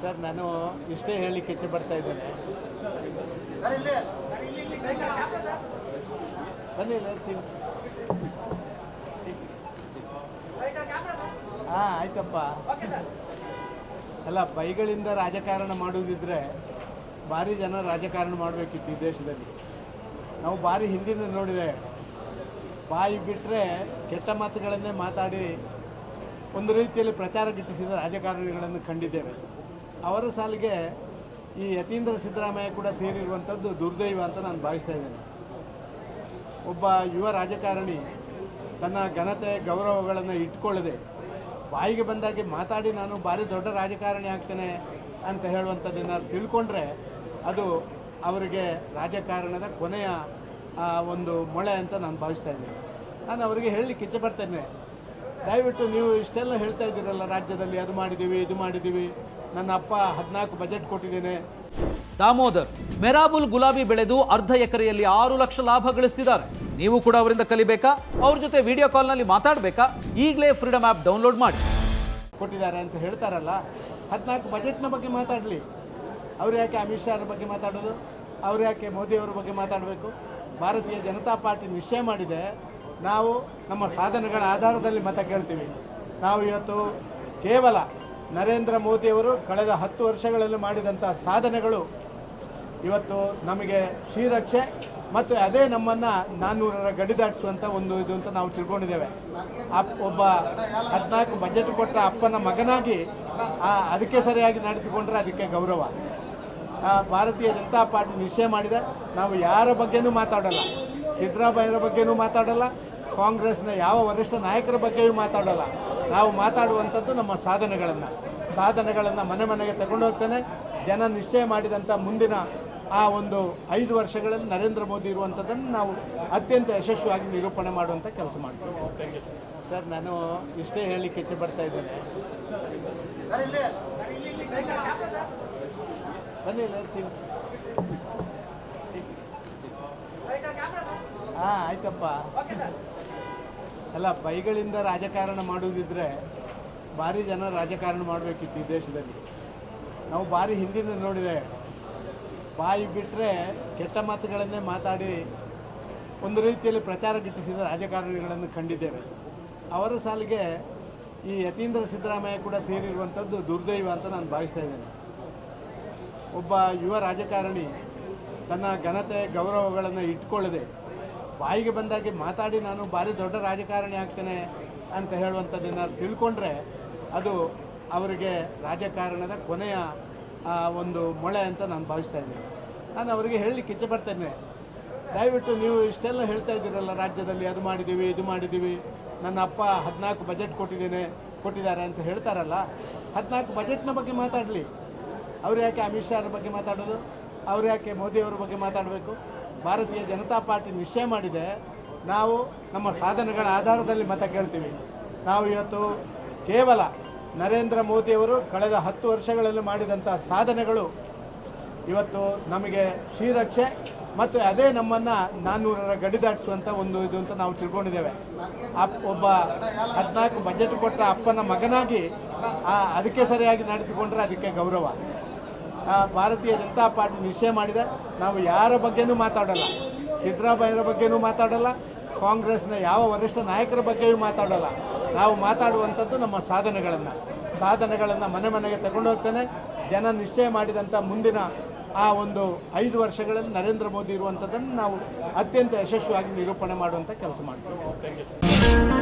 Sir, ನಾನು ಇಷ್ಟೇ ಹೇಳಲಿಕ್ಕೆ ಇಚ್ಛೆ ಬರ್ತಾ ಇದ್ದೇನೆ. ಬನ್ನಿ ಸಿಂಗ್ ಹಾಂ, ಆಯ್ತಪ್ಪ. ಅಲ್ಲ, ಬೈಗಳಿಂದ ರಾಜಕಾರಣ ಮಾಡುವುದಿದ್ರೆ ಭಾರಿ ಜನ ರಾಜಕಾರಣ ಮಾಡಬೇಕಿತ್ತು ಈ ದೇಶದಲ್ಲಿ. ನಾವು ಭಾರಿ ಹಿಂದಿನ ನೋಡಿದೆ. ಬಾಯಿ ಬಿಟ್ಟರೆ ಕೆಟ್ಟ ಮಾತುಗಳನ್ನೇ ಮಾತಾಡಿ ಒಂದು ರೀತಿಯಲ್ಲಿ ಪ್ರಚಾರ ಗಿಟ್ಟಿಸಿದ ರಾಜಕಾರಣಿಗಳನ್ನು ಕಂಡಿದ್ದೇವೆ. ಅವರ ಸಾಲಿಗೆ ಈ ಯತೀಂದ್ರ ಸಿದ್ದರಾಮಯ್ಯ ಕೂಡ ಸೇರಿರುವಂಥದ್ದು ದುರ್ದೈವ ಅಂತ ನಾನು ಭಾವಿಸ್ತಾ ಇದ್ದೇನೆ. ಒಬ್ಬ ಯುವ ರಾಜಕಾರಣಿ ತನ್ನ ಘನತೆ, ಗೌರವಗಳನ್ನು ಇಟ್ಕೊಳ್ಳದೆ ಬಾಯಿಗೆ ಬಂದಾಗೆ ಮಾತಾಡಿ ನಾನು ಭಾರಿ ದೊಡ್ಡ ರಾಜಕಾರಣಿ ಆಗ್ತೇನೆ ಅಂತ ಹೇಳುವಂಥದ್ದನ್ನು ತಿಳ್ಕೊಂಡ್ರೆ ಅದು ಅವರಿಗೆ ರಾಜಕಾರಣದ ಕೊನೆಯ ಒಂದು ಮೊಳೆ ಅಂತ ನಾನು ಭಾವಿಸ್ತಾ ಇದ್ದೇನೆ. ನಾನು ಅವರಿಗೆ ಹೇಳಲಿಕ್ಕೆ ಇಚ್ಛೆ ಬರ್ತೇನೆ ದಯವಿಟ್ಟು ನೀವು ಇಷ್ಟೆಲ್ಲ ಹೇಳ್ತಾ ಇದ್ದೀರಲ್ಲ, ರಾಜ್ಯದಲ್ಲಿ ಅದು ಮಾಡಿದ್ದೀವಿ, ಇದು ಮಾಡಿದ್ದೀವಿ. ನನ್ನ ಅಪ್ಪ ಹದಿನಾಲ್ಕು ಬಜೆಟ್ ಕೊಟ್ಟಿದ್ದೇನೆ. ದಾಮೋದರ್, ಮೆರಾಬುಲ್ ಗುಲಾಬಿ ಬೆಳೆದು ಅರ್ಧ ಎಕರೆಯಲ್ಲಿ ಆರು ಲಕ್ಷ ಲಾಭ ಗಳಿಸ್ತಿದ್ದಾರೆ. ನೀವು ಕೂಡ ಅವರಿಂದ ಕಲಿಬೇಕಾ? ಅವ್ರ ಜೊತೆ ವಿಡಿಯೋ ಕಾಲ್ನಲ್ಲಿ ಮಾತಾಡಬೇಕಾ? ಈಗಲೇ ಫ್ರೀಡಮ್ ಆ್ಯಪ್ ಡೌನ್ಲೋಡ್ ಮಾಡಿ. ಕೊಟ್ಟಿದ್ದಾರೆ ಅಂತ ಹೇಳ್ತಾರಲ್ಲ, ಹದಿನಾಲ್ಕು ಬಜೆಟ್ನ ಬಗ್ಗೆ ಮಾತಾಡಲಿ. ಅವ್ರು ಯಾಕೆ ಅಮಿತ್ ಶಾ ಬಗ್ಗೆ ಮಾತಾಡೋದು? ಅವ್ರು ಯಾಕೆ ಮೋದಿಯವರ ಬಗ್ಗೆ ಮಾತಾಡಬೇಕು? ಭಾರತೀಯ ಜನತಾ ಪಾರ್ಟಿ ನಿಶ್ಚಯ ಮಾಡಿದೆ. ನಾವು ನಮ್ಮ ಸಾಧನೆಗಳ ಆಧಾರದಲ್ಲಿ ಮತ ಕೇಳ್ತೀವಿ. ನಾವು ಇವತ್ತು ಕೇವಲ ನರೇಂದ್ರ ಮೋದಿಯವರು ಕಳೆದ ಹತ್ತು ವರ್ಷಗಳಲ್ಲಿ ಮಾಡಿದಂಥ ಸಾಧನೆಗಳು ಇವತ್ತು ನಮಗೆ ಶ್ರೀರಕ್ಷೆ ಮತ್ತು ಅದೇ ನಮ್ಮನ್ನು ನಾನ್ನೂರರ ಗಡಿ ದಾಟಿಸುವಂಥ ಒಂದು ಇದು ಅಂತ ನಾವು ತಿಳ್ಕೊಂಡಿದ್ದೇವೆ. ಅಪ್ ಒಬ್ಬ ಹದಿನಾಲ್ಕು ಬಜೆಟ್ ಕೊಟ್ಟ ಅಪ್ಪನ ಮಗನಾಗಿ ಅದಕ್ಕೆ ಸರಿಯಾಗಿ ನಡೆದುಕೊಂಡ್ರೆ ಅದಕ್ಕೆ ಗೌರವ. ಭಾರತೀಯ ಜನತಾ ಪಾರ್ಟಿ ನಿಶ್ಚಯ ಮಾಡಿದೆ. ನಾವು ಯಾರ ಬಗ್ಗೆನೂ ಮಾತಾಡಲ್ಲ. ಸಿದ್ದರಾಮಯ್ಯರ ಬಗ್ಗೆನೂ ಮಾತಾಡಲ್ಲ. ಕಾಂಗ್ರೆಸ್ನ ಯಾವ ವರಿಷ್ಠ ನಾಯಕರ ಬಗ್ಗೆಯೂ ಮಾತಾಡಲ್ಲ. ನಾವು ಮಾತಾಡುವಂಥದ್ದು ನಮ್ಮ ಸಾಧನೆಗಳನ್ನು. ಸಾಧನೆಗಳನ್ನು ಮನೆ ಮನೆಗೆ ತಗೊಂಡು ಹೋಗ್ತೇನೆ. ಜನ ನಿಶ್ಚಯ ಮಾಡಿದಂಥ ಮುಂದಿನ ಆ ಒಂದು ಐದು ವರ್ಷಗಳಲ್ಲಿ ನರೇಂದ್ರ ಮೋದಿ ಇರುವಂಥದ್ದನ್ನು ನಾವು ಅತ್ಯಂತ ಯಶಸ್ವಿಯಾಗಿ ನಿರೂಪಣೆ ಮಾಡುವಂಥ ಕೆಲಸ ಮಾಡ್ತೀವಿ. ಸರ್, ನಾನು ಇಷ್ಟೇ ಹೇಳಲಿಕ್ಕೆ ಬರ್ತಾ ಇದ್ದೇನೆ. ಬನ್ನಿ ಸಿಂಗ್. ಹಾಂ ಆಯ್ತಪ್ಪ. ಅಲ್ಲ ಬೈಗಳಿಂದ ರಾಜಕಾರಣ ಮಾಡುವುದಿದ್ರೆ ಭಾರಿ ಜನ ರಾಜಕಾರಣ ಮಾಡಬೇಕಿತ್ತು ಈ ದೇಶದಲ್ಲಿ. ನಾವು ಭಾರಿ ಹಿಂದಿನ ನೋಡಿದೆ. ಬಾಯಿ ಬಿಟ್ಟರೆ ಕೆಟ್ಟ ಮಾತುಗಳನ್ನೇ ಮಾತಾಡಿ ಒಂದು ರೀತಿಯಲ್ಲಿ ಪ್ರಚಾರ ಗಿಟ್ಟಿಸಿದ ರಾಜಕಾರಣಿಗಳನ್ನು ಕಂಡಿದ್ದೇವೆ. ಅವರ ಸಾಲಿಗೆ ಈ ಯತೀಂದ್ರ ಸಿದ್ದರಾಮಯ್ಯ ಕೂಡ ಸೇರಿರುವಂಥದ್ದು ದುರ್ದೈವ ಅಂತ ನಾನು ಭಾವಿಸ್ತಾ ಇದ್ದೇನೆ. ಒಬ್ಬ ಯುವ ರಾಜಕಾರಣಿ ತನ್ನ ಘನತೆ, ಗೌರವಗಳನ್ನು ಇಟ್ಕೊಳ್ಳದೆ ಬಾಯಿಗೆ ಬಂದಾಗೆ ಮಾತಾಡಿ ನಾನು ಭಾರಿ ದೊಡ್ಡ ರಾಜಕಾರಣಿ ಆಗ್ತೇನೆ ಅಂತ ಹೇಳುವಂಥದ್ದನ್ನು ತಿಳ್ಕೊಂಡ್ರೆ ಅದು ಅವರಿಗೆ ರಾಜಕಾರಣದ ಕೊನೆಯ ಒಂದು ಮೊಳೆ ಅಂತ ನಾನು ಭಾವಿಸ್ತಾ ಇದ್ದೀನಿ. ನಾನು ಅವರಿಗೆ ಹೇಳಲಿಕ್ಕೆ ಇಚ್ಛೆ ಪಡ್ತೇನೆ. ದಯವಿಟ್ಟು ನೀವು ಇಷ್ಟೆಲ್ಲ ಹೇಳ್ತಾ ಇದ್ದೀರಲ್ಲ ರಾಜ್ಯದಲ್ಲಿ ಅದು ಮಾಡಿದ್ದೀವಿ, ಇದು ಮಾಡಿದ್ದೀವಿ. ನನ್ನ ಅಪ್ಪ ಹದಿನಾಲ್ಕು ಬಜೆಟ್ ಕೊಟ್ಟಿದ್ದೇನೆ, ಕೊಟ್ಟಿದ್ದಾರೆ ಅಂತ ಹೇಳ್ತಾರಲ್ಲ, ಹದಿನಾಲ್ಕು ಬಜೆಟ್ನ ಬಗ್ಗೆ ಮಾತಾಡಲಿ. ಅವ್ರು ಯಾಕೆ ಅಮಿತ್ ಶಾ ಅವ್ರ ಬಗ್ಗೆ ಮಾತಾಡೋದು? ಅವ್ರು ಯಾಕೆ ಮೋದಿಯವ್ರ ಬಗ್ಗೆ ಮಾತಾಡಬೇಕು? ಭಾರತೀಯ ಜನತಾ ಪಾರ್ಟಿ ನಿಶ್ಚಯ ಮಾಡಿದೆ. ನಾವು ನಮ್ಮ ಸಾಧನೆಗಳ ಆಧಾರದಲ್ಲಿ ಮತ ಕೇಳ್ತೀವಿ. ನಾವು ಇವತ್ತು ಕೇವಲ ನರೇಂದ್ರ ಮೋದಿಯವರು ಕಳೆದ ಹತ್ತು ವರ್ಷಗಳಲ್ಲಿ ಮಾಡಿದಂಥ ಸಾಧನೆಗಳು ಇವತ್ತು ನಮಗೆ ಶ್ರೀರಕ್ಷೆ ಮತ್ತು ಅದೇ ನಮ್ಮನ್ನು ನಾನ್ನೂರರ ಗಡಿ ದಾಟಿಸುವಂಥ ಒಂದು ಇದು ಅಂತ ನಾವು ತಿಳ್ಕೊಂಡಿದ್ದೇವೆ. ಅಪ್ ಒಬ್ಬ ಹದಿನಾಲ್ಕು ಬಜೆಟ್ ಕೊಟ್ಟ ಅಪ್ಪನ ಮಗನಾಗಿ ಅದಕ್ಕೆ ಸರಿಯಾಗಿ ನಡೆದುಕೊಂಡ್ರೆ ಅದಕ್ಕೆ ಗೌರವ. ಭಾರತೀಯ ಜನತಾ ಪಾರ್ಟಿ ನಿಶ್ಚಯ ಮಾಡಿದೆ. ನಾವು ಯಾರ ಬಗ್ಗೆನೂ ಮಾತಾಡಲ್ಲ. ಸಿದ್ದರಾಮಯ್ಯರ ಬಗ್ಗೆನೂ ಮಾತಾಡಲ್ಲ. ಕಾಂಗ್ರೆಸ್ನ ಯಾವ ವರಿಷ್ಠ ನಾಯಕರ ಬಗ್ಗೆಯೂ ಮಾತಾಡಲ್ಲ. ನಾವು ಮಾತಾಡುವಂಥದ್ದು ನಮ್ಮ ಸಾಧನೆಗಳನ್ನು. ಸಾಧನೆಗಳನ್ನು ಮನೆ ಮನೆಗೆ ತಗೊಂಡು ಹೋಗ್ತೇನೆ. ಜನ ನಿಶ್ಚಯ ಮಾಡಿದಂಥ ಮುಂದಿನ ಆ ಒಂದು ಐದು ವರ್ಷಗಳಲ್ಲಿ ನರೇಂದ್ರ ಮೋದಿ ಇರುವಂಥದ್ದನ್ನು ನಾವು ಅತ್ಯಂತ ಯಶಸ್ವಿಯಾಗಿ ನಿರೂಪಣೆ ಮಾಡುವಂಥ ಕೆಲಸ ಮಾಡ್ತೀವಿ.